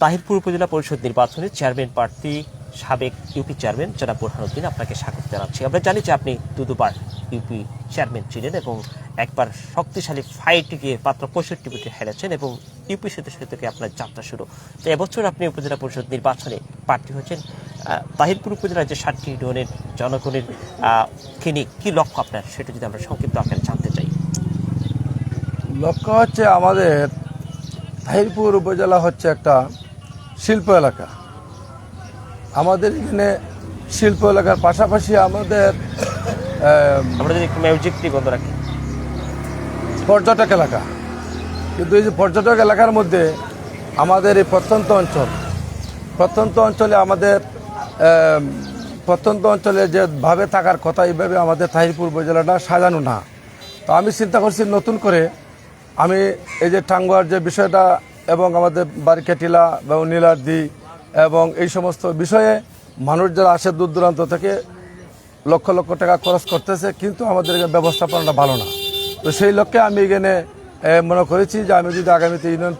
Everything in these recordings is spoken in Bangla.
তাহিরপুর উপজেলা পরিষদ নির্বাচনে চেয়ারম্যান প্রার্থী সাবেক ইউপি চেয়ারম্যান জনাব বুরহানুদ্দিন আপনাকে স্বাগত জানাচ্ছি। আমরা জানি যে আপনি দু দুবার ইউপি চেয়ারম্যান ছিলেন এবং একবার শক্তিশালী ফাইটে গিয়ে মাত্র পঁয়ষট্টি ভোটে হেরেছেন এবং ইউপি সদস্য থেকে আপনার যাত্রা শুরু। তো এবছর আপনি উপজেলা পরিষদ নির্বাচনে প্রার্থী হয়েছেন। তাহিরপুর উপজেলার যে ষাটটি ইউনিয়নের জনগণের আহ, কে নিয়ে কি লক্ষ্য আপনার? সেটা যদি আমরা সংক্ষিপ্ত আকারে জানতে চাই। লক্ষ্য হচ্ছে আমাদের তাহিরপুর উপজেলা হচ্ছে একটা শিল্প এলাকা। আমাদের এখানে শিল্প এলাকার পাশাপাশি আমাদের আমরা যদি একটু মিউজিকটি বন্ধ রাখি। পর্যটক এলাকা। কিন্তু এই যে পর্যটক এলাকার মধ্যে আমাদের এই প্রত্যন্ত অঞ্চল প্রত্যন্ত অঞ্চলে আমাদের প্রত্যন্ত অঞ্চলে যে ভাবে থাকার কথা এইভাবে আমাদের তাহিরপুর উপজেলাটা সাজানো না। তো আমি চিন্তা করছি নতুন করে আমি এই যে টাঙ্গুয়ার যে বিষয়টা এবং আমাদের বারিকাটিলা বা নীলাদ্রি এবং এই সমস্ত বিষয়ে মানুষ যারা আসে দূর দূরান্ত থেকে লক্ষ লক্ষ টাকা খরচ করতেছে, কিন্তু আমাদের ব্যবস্থাপনাটা ভালো না। তো সেই লক্ষ্যে আমি এখানে মনে করেছি যে আমি যদি আগামীতে ইউনিয়ন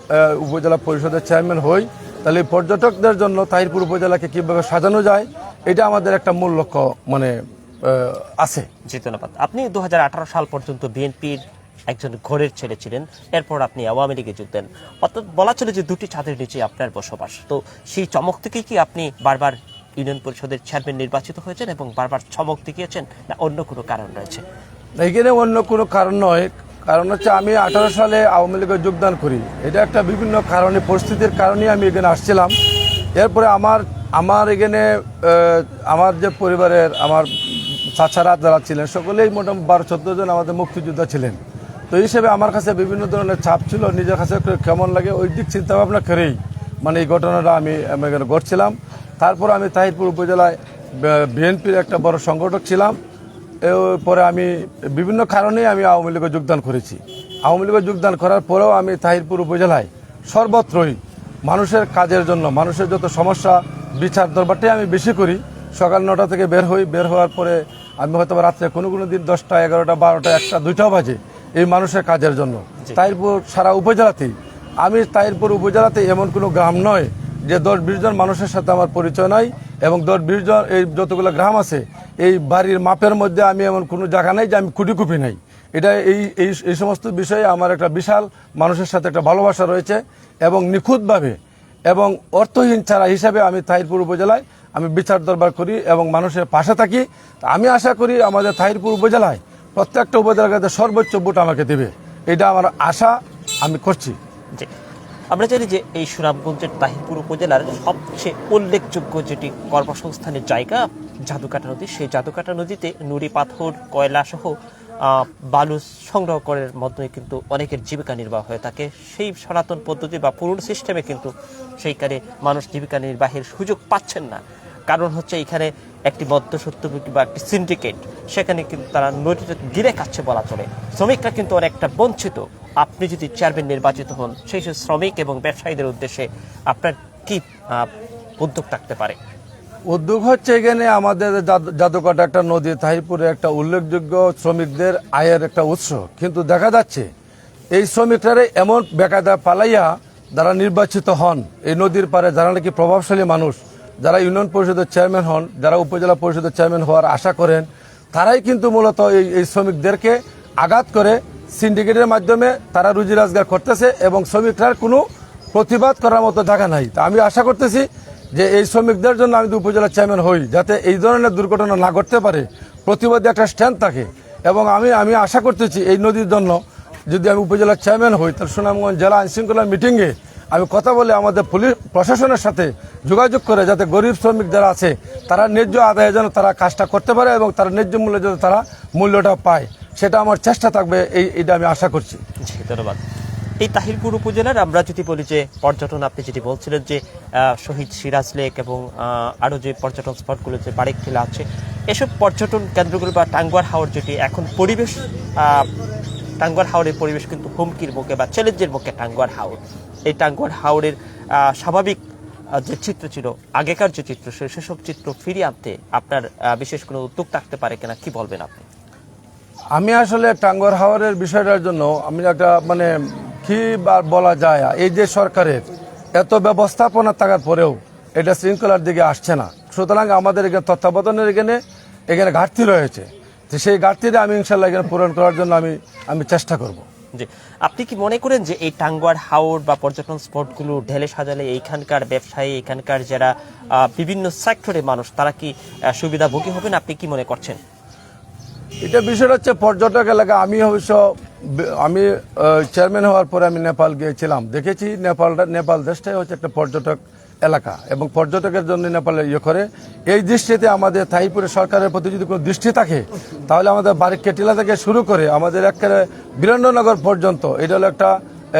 উপজেলা পরিষদের চেয়ারম্যান হই, তাহলে পর্যটকদের জন্য তাহিরপুর উপজেলাকে কীভাবে সাজানো যায়, এটা আমাদের একটা মূল লক্ষ্য মানে আছে। জি ধন্যবাদ। আপনি দু হাজার আঠারো সাল পর্যন্ত বিএনপির একজন ঘোরের ছেলে ছিলেন। এরপর আপনি আওয়ামী লীগে যোগ দেন। অর্থাৎ বলা চলে যে দুটি ছাদের নিচে আপনার বসবাস। তো সেই চমক থেকেই কি আপনি বারবার ইউনিয়ন পরিষদের চেয়ারম্যান নির্বাচিত হয়েছেন এবং বারবার চমক দেখিয়েছেন না অন্য কোনো কারণ রয়েছে? এখানে অন্য কোনো কারণ নয়। কারণ হচ্ছে আমি আঠারো সালে আওয়ামী লীগে যোগদান করি। এটা একটা বিভিন্ন কারণে, পরিস্থিতির কারণে আমি এখানে আসছিলাম। এরপরে আমার আমার এখানে আমার যে পরিবারের আমার চাচারা যারা ছিলেন, সকলেই মোটামুটি বারো চোদ্দ জন আমাদের মুক্তিযোদ্ধা ছিলেন। তো এই হিসেবে আমার কাছে বিভিন্ন ধরনের চাপ ছিল, নিজের কাছে কেমন লাগে, ওই দিক চিন্তা ভাবনা করেই মানে এই ঘটনাটা আমি এখানে ঘটছিলাম। তারপর আমি তাহিরপুর উপজেলায় বিএনপির একটা বড় সংগঠক ছিলাম। পরে আমি বিভিন্ন কারণেই আমি আওয়ামী লীগে যোগদান করেছি। আওয়ামী লীগে যোগদান করার পরেও আমি তাহিরপুর উপজেলায় সর্বত্রই মানুষের কাজের জন্য, মানুষের যত সমস্যা, বিচার দরবারটাই আমি বেশি করি। সকাল নটা থেকে বের হই, বের হওয়ার পরে আমি হয়তো রাত্রে কোনো কোনো দিন দশটা, এগারোটা, বারোটা, একটা, দুইটাও বাজে। এই মানুষের কাজের জন্য। তাহিরপুর সারা উপজেলাতেই। আমি তাহিরপুর উপজেলাতে এমন কোনো গ্রাম নয় যে দশ বিশ জন মানুষের সাথে আমার পরিচয় নাই এবং দশ বিশ জন এই যতগুলো গ্রাম আছে এই বাড়ির মাপের মধ্যে আমি এমন কোনো জায়গা নাই যে আমি কুটিকুপি নাই। এটা এই এই এই সমস্ত বিষয়ে আমার একটা বিশাল মানুষের সাথে একটা ভালোবাসা রয়েছে এবং নিখুঁতভাবে এবং অর্থহীন ছাড়া হিসাবে আমি তাহিরপুর উপজেলায় আমি বিচার দরবার করি এবং মানুষের পাশে থাকি। আমি আশা করি আমাদের তাহিরপুর উপজেলায় প্রত্যেকটা উপজেলাতে সর্বোচ্চ ভোট আমাকে দেবে। এটা আমার আশা, আমি করছি। জি। আমরা জানি যে এই সুনামগঞ্জের তাহিরপুর উপজেলার সবচেয়ে উল্লেখযোগ্য যেটি কর্মসংস্থানের জায়গা, জাদুকাটা নদী, সেই জাদুকাটা নদীতে নুড়ি পাথর, কয়লা সহ বালু সংগ্রহ করার মাধ্যমে কিন্তু অনেকের জীবিকা নির্বাহ হয়ে থাকে। সেই সনাতন পদ্ধতি বা পুরনো সিস্টেমে কিন্তু সেইখানে মানুষ জীবিকা নির্বাহের সুযোগ পাচ্ছেন না। কারণ হচ্ছে এখানে একটি মধ্যসত্যভোগী বা একটি সিন্ডিকেট সেখানে কিন্তু তারা নদীতে গিরে খাচ্ছে বলা চলে। শ্রমিকরা কিন্তু অনেকটা বঞ্চিত। আপনি যদি চেয়ারম্যান নির্বাচিত হন, সেই সব শ্রমিক এবং ব্যবসায়ীদের উদ্দেশ্যে আপনার কি উদ্যোগ থাকতে পারে? উদ্যোগ হচ্ছে এখানে আমাদের জাদ- জাদুকাটা একটা নদী, তাহিরপুরে একটা উল্লেখযোগ্য শ্রমিকদের আয়ের একটা উৎস। কিন্তু দেখা যাচ্ছে, এই শ্রমিকরা এমন বেকায়দা পালাইয়া যারা নির্বাচিত হন, এই নদীর পারে যারা নাকি প্রভাবশালী মানুষ যারা ইউনিয়ন পরিষদের চেয়ারম্যান হন, যারা উপজেলা পরিষদের চেয়ারম্যান হওয়ার আশা করেন, তারাই কিন্তু মূলত এই এই শ্রমিকদেরকে আঘাত করে সিন্ডিকেটের মাধ্যমে তারা রুজি রোজগার করতেছে এবং শ্রমিকরা কোনো প্রতিবাদ করার মতো জায়গা নাই। তা আমি আশা করতেছি যে এই শ্রমিকদের জন্য আমি উপজেলা চেয়ারম্যান হই, যাতে এই ধরনের দুর্ঘটনা না ঘটতে পারে, প্রতিবাদে একটা স্ট্যান্ড থাকে। এবং আমি আমি আশা করতেছি এই নদীর জন্য যদি আমি উপজেলা চেয়ারম্যান হই, তাহলে সুনামগঞ্জ জেলা আইনশৃঙ্খলা মিটিংয়ে আমি কথা বলে আমাদের পুলিশ প্রশাসনের সাথে যোগাযোগ করে যাতে গরিব শ্রমিক যারা আছে, তারা ন্যায্য আদায়ে যেন তারা কাজটা করতে পারে এবং তারা ন্যায্য মূল্যে যেন তারা মূল্যটা পায়। সেটা আমার চেষ্টা থাকবে, এই, এটা আমি আশা করছি। ধন্যবাদ। এই তাহিরপুর উপজেলার আমরা যদি বলি যে পর্যটন, আপনি যেটি বলছিলেন যে শহীদ সিরাজ লেক এবং আরও যে পর্যটন স্পটগুলো যে বারেক খেলা আছে, এসব পর্যটন কেন্দ্রগুলো বা টাঙ্গুয়ার হাওর যেটি এখন পরিবেশ টাঙ্গুয়ার হাওরের পরিবেশ কিন্তু হুমকির মুখে বা চ্যালেঞ্জের মুখে টাঙ্গুয়ার হাওর। এই টাঙ্গুয়ার হাওরের স্বাভাবিক যে চিত্র ছিল, আগেকার যে চিত্র সেসব চিত্র ফিরিয়ে আনতে আপনার বিশেষ কোনো উদ্যোগ থাকতে পারে কিনা, কি বলবেন আপনি? আমি আসলে টাঙ্গর হাওয়ারের বিষয়টার জন্য আমি একটা মানে কি বলা যায়, এই যে সরকারের এত ব্যবস্থাপনা থাকার পরেও এটা শৃঙ্খলার দিকে আসছে না। সুতরাং আমাদের এখানে তত্ত্বাবধানের এখানে এখানে ঘাটতি রয়েছে। তো সেই ঘাটতিটা আমি ইনশাল্লাহ এখানে পূরণ করার জন্য আমি আমি চেষ্টা করব। জি। আপনি কি মনে করেন যে এই টাঙ্গুয়ার হাওড় বা পর্যটন স্পটগুলো ঢেলে সাজালে এইখানকার ব্যবসায়ী এখানকার যারা বিভিন্ন সেক্টরে মানুষ তারা কি আহ, সুবিধাভোগী হবেন? আপনি কি মনে করছেন? এটা বিষয়টা হচ্ছে পর্যটক এলাকা। আমি অবশ্য আমি চেয়ারম্যান হওয়ার পরে আমি নেপাল গিয়েছিলাম। দেখেছি নেপালটা নেপাল দেশটাই হচ্ছে একটা পর্যটক এলাকা এবং পর্যটকের জন্য নেপালে ইয়ে করে। এই দৃষ্টিতে আমাদের থাইপুরে সরকারের প্রতি যদি কোনো দৃষ্টি থাকে, তাহলে আমাদের বাড়ির কেটিলা থেকে শুরু করে আমাদের একেবারে বীরেন্দ্রনগর পর্যন্ত, এটা হলো একটা,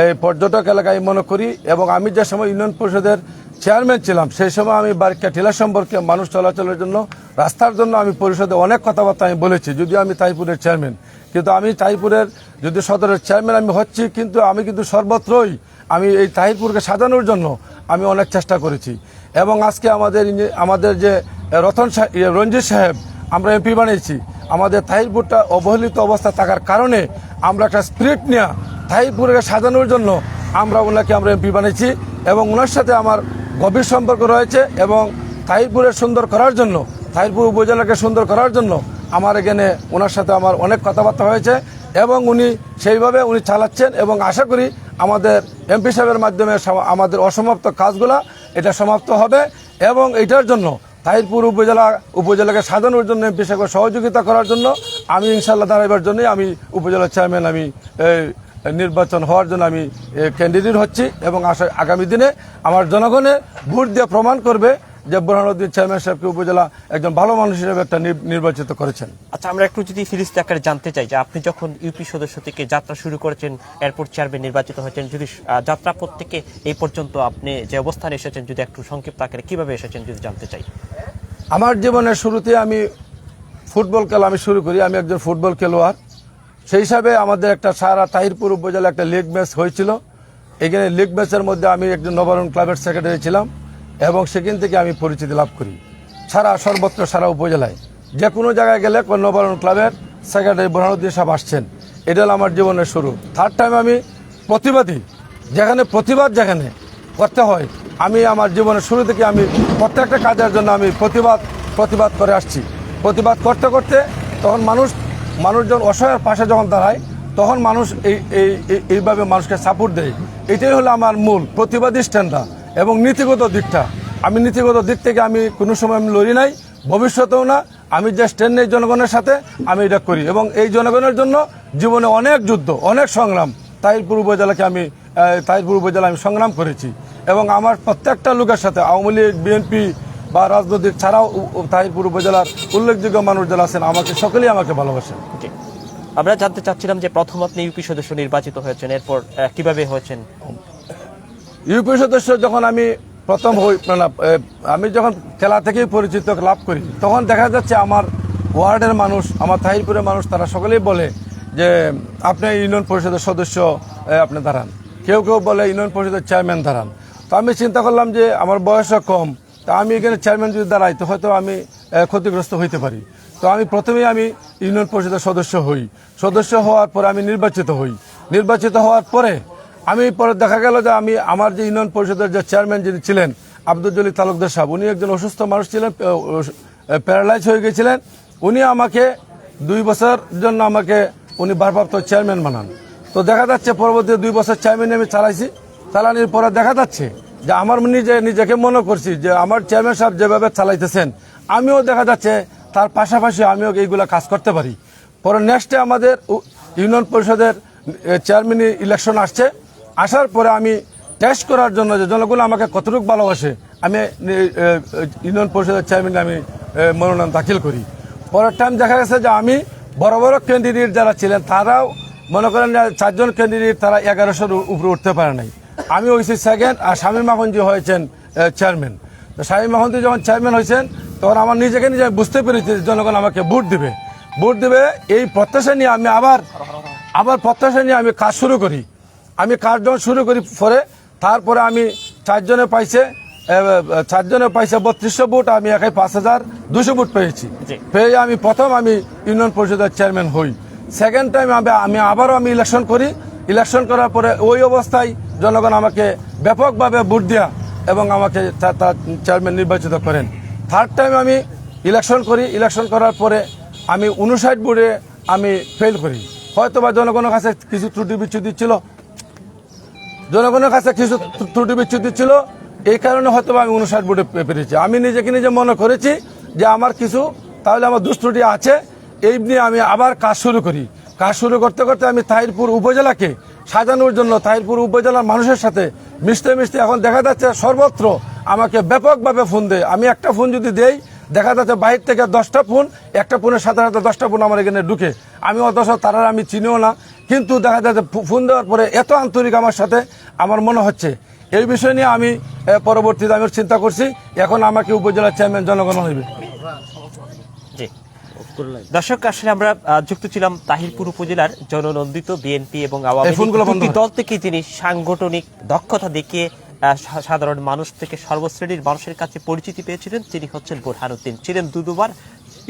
এই পর্যটক এলাকায় মনে করি। এবং আমি যে সময় ইউনিয়ন পরিষদের চেয়ারম্যান ছিলাম। সেই সময় আমি বারিকা টিলা সম্পর্কে মানুষ চলাচলের জন্য, রাস্তার জন্য আমি পরিষদে অনেক কথাবার্তা আমি বলেছি, যদিও আমি তাইপুরের চেয়ারম্যান কিন্তু আমি তাইপুরের যদি সদরের চেয়ারম্যান আমি হচ্ছি, কিন্তু আমি কিন্তু সর্বত্রই আমি এই তাহিরপুরকে সাজানোর জন্য আমি অনেক চেষ্টা করেছি। এবং আজকে আমাদের আমাদের যে রতন সাহেব রঞ্জিত সাহেব, আমরা এমপি বানিয়েছি। আমাদের তাহিরপুরটা অবহেলিত অবস্থা থাকার কারণে আমরা একটা স্পিরিট নিয়ে তাহিরপুরকে সাজানোর জন্য আমরা ওনাকে আমরা এমপি বানিয়েছি। এবং ওনার সাথে আমার গভীর সম্পর্ক রয়েছে এবং তাহিরপুরের সুন্দর করার জন্য, তাহিরপুর উপজেলাকে সুন্দর করার জন্য আমার এখানে ওনার সাথে আমার অনেক কথাবার্তা হয়েছে এবং উনি সেইভাবে উনি চালাচ্ছেন এবং আশা করি আমাদের এমপি সাহেবের মাধ্যমে আমাদের অসমাপ্ত কাজগুলা এটা সমাপ্ত হবে এবং এটার জন্য তাহিরপুর উপজেলা, উপজেলাকে সাজানোর জন্য এমপি সাহেবের সহযোগিতা করার জন্য আমি ইনশাল্লাহ দাঁড়াইবার জন্যই আমি উপজেলা চেয়ারম্যান আমি নির্বাচন হওয়ার জন্য আমি ক্যান্ডিডেট হচ্ছি এবং আশা আগামী দিনে আমার জনগণের ভোট দিয়ে প্রমাণ করবে যে বুরহানুদ্দিন চেয়ারম্যান সাহেবকে উপজেলা একজন ভালো মানুষ হিসেবে একটা নির- নির্বাচিত করেছেন। আচ্ছা আমরা একটু যদি ফিরিস্তে আকারে জানতে চাই যে আপনি যখন ইউপি সদস্য থেকে যাত্রা শুরু করেছেন এরপর চেয়ারম্যান নির্বাচিত হয়েছেন যদি যাত্রা থেকে এই পর্যন্ত আপনি যে অবস্থানে এসেছেন যদি একটু সংক্ষিপ্ত আকারে কীভাবে এসেছেন যদি জানতে চাই। আমার জীবনের শুরুতে আমি ফুটবল খেলা আমি শুরু করি। আমি একজন ফুটবল খেলোয়াড়। সেই হিসাবে আমাদের একটা সারা তাহিরপুর উপজেলা একটা লিগ ম্যাচ হয়েছিল। এখানে লিগ ম্যাচের মধ্যে আমি একজন নবারণ ক্লাবের সেক্রেটারি ছিলাম এবং সেখান থেকে আমি পরিচিতি লাভ করি। সারা, সর্বত্র সারা উপজেলায়। যে কোনো জায়গায় গেলে নবারণ ক্লাবের সেক্রেটারি বোরহানুদ্দিন সাহেব আসছেন। এটা হলো আমার জীবনের শুরু। থার্ড টাইম আমি প্রতিবাদী। যেখানে প্রতিবাদ যেখানে করতে হয়, আমি আমার জীবনের শুরু থেকে আমি প্রত্যেকটা কাজের জন্য আমি প্রতিবাদ প্রতিবাদ করে আসছি। প্রতিবাদ করতে করতে তখন মানুষ মানুষজন অসহায়ের পাশে যখন দাঁড়ায়, তখন মানুষ এই এই, এই- এইভাবে মানুষকে সাপোর্ট দেয়। এটাই হলো আমার মূল প্রতিবাদী স্ট্যান্ডটা এবং নীতিগত দিকটা। আমি নীতিগত দিক থেকে আমি কোনো সময় আমি লড়ি নাই, ভবিষ্যতেও না। আমি যে স্ট্যান্ড নেই জনগণের সাথে আমি এটা করি এবং এই জনগণের জন্য জীবনে অনেক যুদ্ধ, অনেক সংগ্রাম, তাহিরপুর উপজেলাকে আমি তাহিরপুর উপজেলা আমি সংগ্রাম করেছি। এবং আমার প্রত্যেকটা লোকের সাথে, আওয়ামী লীগ, বিএনপি বা রাজনৈতিক ছাড়াও তাহিরপুর উপজেলার উল্লেখযোগ্য মানুষ যারা আছেন আমাকে সকলেই আমাকে ভালোবাসেন। আমরা জানতে চাচ্ছিলাম যে প্রথম আপনি ইউপি সদস্য নির্বাচিত হয়েছেন এরপর কীভাবে হয়েছেন? ইউপি সদস্য যখন আমি প্রথম হই আমি যখন খেলা থেকেই পরিচিত লাভ করি তখন দেখা যাচ্ছে আমার ওয়ার্ডের মানুষ আমার তাহিরপুরের মানুষ তারা সকলেই বলে যে আপনি ইউনিয়ন পরিষদের সদস্য আপনি দাঁড়ান। কেউ কেউ বলে ইউনিয়ন পরিষদের চেয়ারম্যান দাঁড়ান। তো আমি চিন্তা করলাম যে আমার বয়সও কম তা আমি এখানে চেয়ারম্যান যদি দাঁড়াই, তো হয়তো আমি ক্ষতিগ্রস্ত হইতে পারি। তো আমি প্রথমেই আমি ইউনিয়ন পরিষদের সদস্য হই। সদস্য হওয়ার পরে আমি নির্বাচিত হই। নির্বাচিত হওয়ার পরে আমি, পরে দেখা গেল যে আমি আমার যে ইউনিয়ন পরিষদের যে চেয়ারম্যান যিনি ছিলেন, আব্দুল জলিল তালুকদার সাহেব, উনি একজন অসুস্থ মানুষ ছিলেন প্যারালাইজ হয়ে গেছিলেন। উনি আমাকে দুই বছর জন্য আমাকে, উনি ভারপ্রাপ্ত চেয়ারম্যান বানান। তো দেখা যাচ্ছে পরবর্তী দুই বছর চেয়ারম্যান আমি চালাইছি। চালানোর পরে দেখা যাচ্ছে যে আমার নিজে, নিজেকে মনে করছি যে আমার চেয়ারম্যান সাহেব যেভাবে চালাইতেছেন, আমিও দেখা যাচ্ছে তার পাশাপাশি আমিও এইগুলো কাজ করতে পারি। পরে নেক্সটে আমাদের ইউনিয়ন পরিষদের চেয়ারম্যান ইলেকশন আসছে। আসার পরে আমি টেস্ট করার জন্য যে জনগণ আমাকে কতটুকু ভালোবাসে, আমি ইউনিয়ন পরিষদের চেয়ারম্যান আমি মনোনয়ন দাখিল করি। পরের টাইম দেখা গেছে যে আমি বড় বড় ক্যান্ডিডেট যারা ছিলেন, তারাও মনে করেন চারজন ক্যান্ডিডেট তারা এগারোশোর উপরে উঠতে পারে নাই। আমি হয়েছি সেকেন্ড আর স্বামী মাখনজি হয়েছেন চেয়ারম্যান তো স্বামী মাখনজি যখন চেয়ারম্যান হয়েছেন তখন আমার নিজেকে নিজে আমি বুঝতে পেরেছি জনগণ আমাকে ভোট দিবে। ভোট দেবে এই প্রত্যাশা নিয়ে আমি আবার আবার প্রত্যাশা নিয়ে আমি কাজ শুরু করি। আমি কাজ যখন শুরু করি পরে তারপরে আমি চারজনে পাইছে চারজনে পাইছে বত্রিশশো ভোট আমি একাই পাঁচ হাজার দুশো ভোট পেয়েছি। পেয়ে আমি প্রথম আমি ইউনিয়ন পরিষদের চেয়ারম্যান হই। সেকেন্ড টাইম আমি আমি আবারও আমি ইলেকশন করি। ইলেকশন করার পরে ওই অবস্থায় জনগণ আমাকে ব্যাপকভাবে ভোট দেওয়া এবং আমাকে তা- তা চেয়ারম্যান নির্বাচিত করেন। থার্ড টাইম আমি ইলেকশন করি। ইলেকশন করার পরে আমি উনষাট বোর্ডে আমি ফেল করি। হয়তো বা জনগণের কাছে কিছু ত্রুটি বিচ্যুতি ছিল। জনগণের কাছে কিছু ত্রুটি বিচ্যুতি ছিল। এই কারণে হয়তো আমি উনষাট বোর্ডে পেরেছি। আমি নিজেকে নিজে মনে করেছি যে আমার কিছু, তাহলে আমার দুষ্ত্রুটি আছে। এই নিয়ে আমি আবার কাজ শুরু করি। কাজ শুরু করতে করতে আমি তাহিরপুর উপজেলাকে সাজানোর জন্য তাহিরপুর উপজেলার মানুষের সাথে মিশতে মিশতে এখন দেখা যাচ্ছে সর্বত্র আমাকে ব্যাপকভাবে ফোন দেয়। আমি একটা ফোন যদি দেই, দেখা যাচ্ছে বাহির থেকে দশটা ফোন, একটা ফোনের সাথে সাথে দশটা ফোন আমার এখানে ঢুকে। আমি অথচ তারা আমি চিনিও না, কিন্তু দেখা যাচ্ছে ফোন দেওয়ার পরে এত আন্তরিক আমার সাথে আমার মনে হচ্ছে। এই বিষয় নিয়ে আমি পরবর্তীতে আমি চিন্তা করছি, এখন আমাকে উপজেলা চেয়ারম্যান জনগণ হইবে দর্শক আসলে আমরা যুক্ত ছিলাম তাহিরপুর উপজেলার জননন্দিত বিএনপি এবং আওয়ামী। দল থেকে তিনি সাংগঠনিক দক্ষতা দেখিয়ে সাধারণ মানুষ থেকে সর্বশ্রেণীর মানুষের কাছে পরিচিতি পেয়েছিলেন তিনি হচ্ছেন বোরহানুদ্দিন। ছিলেন দু দুবার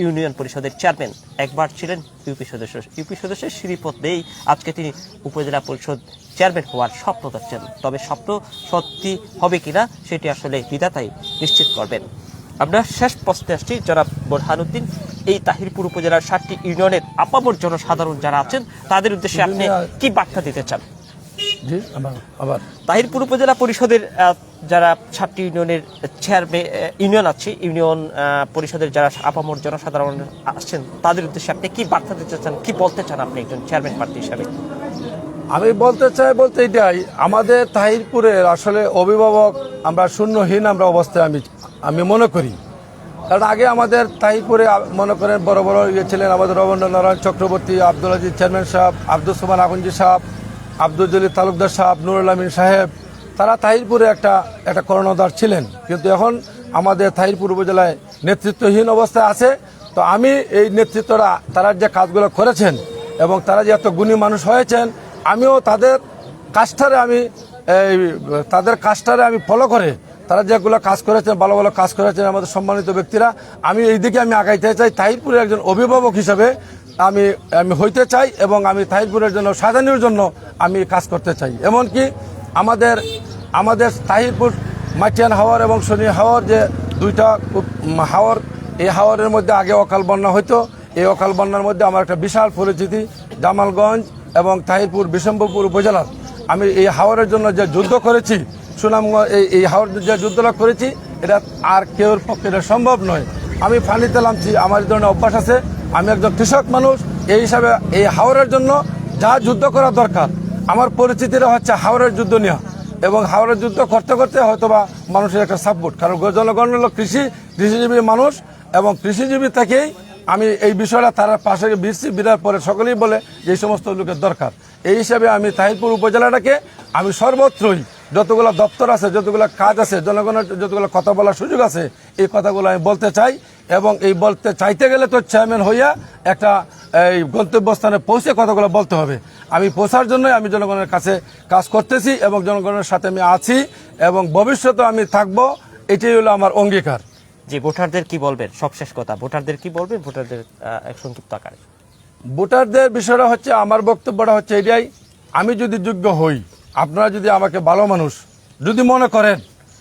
ইউনিয়ন পরিষদের চেয়ারম্যান। একবার ছিলেন ইউপি সদস্য। ইউপি সদস্যের শ্রীপদ দিয়েই আজকে তিনি উপজেলা পরিষদ চেয়ারম্যান হওয়ার স্বপ্ন দেখছেন। তবে স্বপ্ন সত্যি হবে কিনা সেটি আসলে বিধাতাই নিশ্চিত করবেন। আমরা শেষ প্রশ্নে আসছি যারা বোরহানুদ্দিন। এই তাহিরপুর উপজেলার সাতটি ইউনিয়নের আপামর জনসাধারণ যারা আছেন তাদের উদ্দেশ্যে আপনি কি বার্তা দিতে চান? আবার তাহিরপুর উপজেলা পরিষদের যারা সাতটি ইউনিয়নের চেয়ারম্যান ইউনিয়ন আছে ইউনিয়ন পরিষদের যারা আপামর জনসাধারণ আসছেন তাদের উদ্দেশ্যে আপনি কি বার্তা দিতে চান? কি বলতে চান আপনি একজন চেয়ারম্যান প্রার্থী হিসাবে? আমি বলতে চাই বলতে এটাই আমাদের তাহিরপুরের আসলে অভিভাবক আমরা শূন্যহীন আমরা অবস্থায় আমি আমি মনে করি। কারণ আগে আমাদের তাহিরপুরে আ- মনে করেন বড় বড় ইয়ে ছিলেন আমাদের রবীন্দ্র নারায়ণ চক্রবর্তী, আব্দুল আজিজ চেয়ারম্যান সাহেব, আব্দুল সুমান আগুনজি সাহেব, আব্দুল জলিল তালুকদার সাহেব, নুরুল আমিন সাহেব, তারা তাহিরপুরে একটা একটা কর্ণধার ছিলেন। কিন্তু এখন আমাদের তাহিরপুর উপজেলায় নেতৃত্বহীন অবস্থায় আছে। তো আমি এই নেতৃত্বরা, তারা যে কাজগুলো করেছেন এবং তারা যে এত গুণী মানুষ হয়েছেন, আমিও তাদের কাজটারে আমি এই, তাদের কাজটারে আমি ফলো করে, তারা যেগুলো কাজ করেছেন, ভালো ভালো কাজ করেছেন আমাদের সম্মানিত ব্যক্তিরা, আমি এই দিকে আমি আগাইতে চাই, তাহিরপুরের একজন অভিভাবক হিসাবে আমি আমি হইতে চাই এবং আমি তাহিরপুরের জন্য, সাজানোর জন্য আমি কাজ করতে চাই। এমনকি আমাদের আমাদের তাহিরপুর মাটিয়ান হাওয়ার এবং শনি হাওয়ার যে দুইটা হাওয়ার, এই হাওয়ারের মধ্যে আগে অকাল বন্যা হইতো, এই অকাল বন্যার মধ্যে আমার একটা বিশাল পরিচিতি, জামালগঞ্জ এবং তাহিরপুর বিশম্বরপুর উপজেলার। আমি এই হাওয়ারের জন্য যে যুদ্ধ করেছি, সুনামগঞ্জ এই এই হাওয়ার যে যুদ্ধটা করেছি, এটা আর কেউর পক্ষে এটা সম্ভব নয়। আমি পানিতে নামছি, আমার ধরনের অভ্যাস আছে। আমি একজন কৃষক মানুষ, এই হিসাবে এই হাওরের জন্য যা যুদ্ধ করা দরকার, আমার পরিচিতিটা হচ্ছে হাওরের যুদ্ধ নেওয়া এবং হাওড়ের যুদ্ধ করতে করতে হয়তোবা মানুষের একটা সাপোর্ট কারণ জনগণ হলো কৃষি, কৃষিজীবী মানুষ, এবং কৃষিজীবী থেকেই আমি এই বিষয়টা তার পাশে বীরছি বিরার পরে সকলেই বলে যে এই সমস্ত লোকের দরকার। এই হিসাবে আমি তাহিরপুর উপজেলাটাকে আমি সর্বত্রই যতগুলো দপ্তর আছে, যতগুলো কাজ আছে, জনগণের যতগুলো কথা বলার সুযোগ আছে, এই কথাগুলো আমি বলতে চাই এবং এই বলতে চাইতে গেলে তো চেয়ারম্যান হইয়া একটা এই গন্তব্যস্থানে পৌঁছে কথাগুলো বলতে হবে। আমি পৌঁছার জন্যই আমি জনগণের কাছে কাজ করতেছি এবং জনগণের সাথে আমি আছি এবং ভবিষ্যতে আমি থাকব, এটাই হলো আমার অঙ্গীকার। যে ভোটারদের কি বলবেন? সবশেষ কথা ভোটারদের কি বলবেন? ভোটারদের সংক্ষিপ্ত আকারে। ভোটারদের বিষয়টা হচ্ছে আমার বক্তব্যটা হচ্ছে এটাই আমি যদি যোগ্য হই আপনারা যদি আমাকে ভালো মানুষ যদি মনে করেন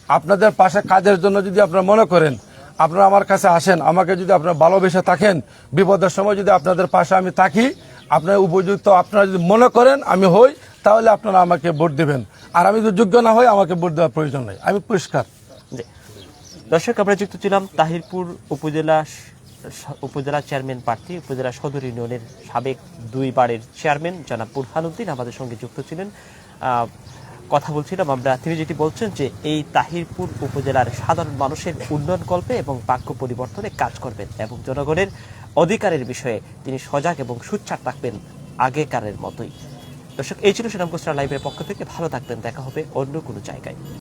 আপনাদের পাশে কাজের জন্য যদি আপনারা মনে করেন আপনারা আমার কাছে আসেন আমাকে যদি আপনারা ভালোবেসে থাকেন বিপদের সময় যদি আপনাদের পাশে আমি থাকি আপনার উপযুক্ত আপনারা যদি মনে করেন আমি হই তাহলে আপনারা আমাকে ভোট দেবেন। আর আমি যদি যোগ্য না হই আমাকে ভোট দেওয়ার প্রয়োজন নেই। আমি পরিষ্কার। দর্শক, আমরা যুক্ত ছিলাম তাহিরপুর উপজেলা উপজেলা চেয়ারম্যান প্রার্থী, উপজেলা সদর ইউনিয়নের সাবেক দুইবারের চেয়ারম্যান জনাব বুরহানুদ্দিন আমাদের সঙ্গে যুক্ত ছিলেন। কথা বলছিলাম আমরা, তিনি যেটি বলছেন যে এই তাহিরপুর উপজেলার সাধারণ মানুষের উন্নয়ন কল্পে এবং বাক্য পরিবর্তনে কাজ করবেন এবং জনগণের অধিকারের বিষয়ে তিনি সজাগ এবং সুচ্চার থাকবেন আগেকারের মতোই। দর্শক, এই ছিল সুনাম কোস্টার লাইভের পক্ষ থেকে। ভালো থাকবেন, দেখা হবে অন্য কোনো জায়গায়।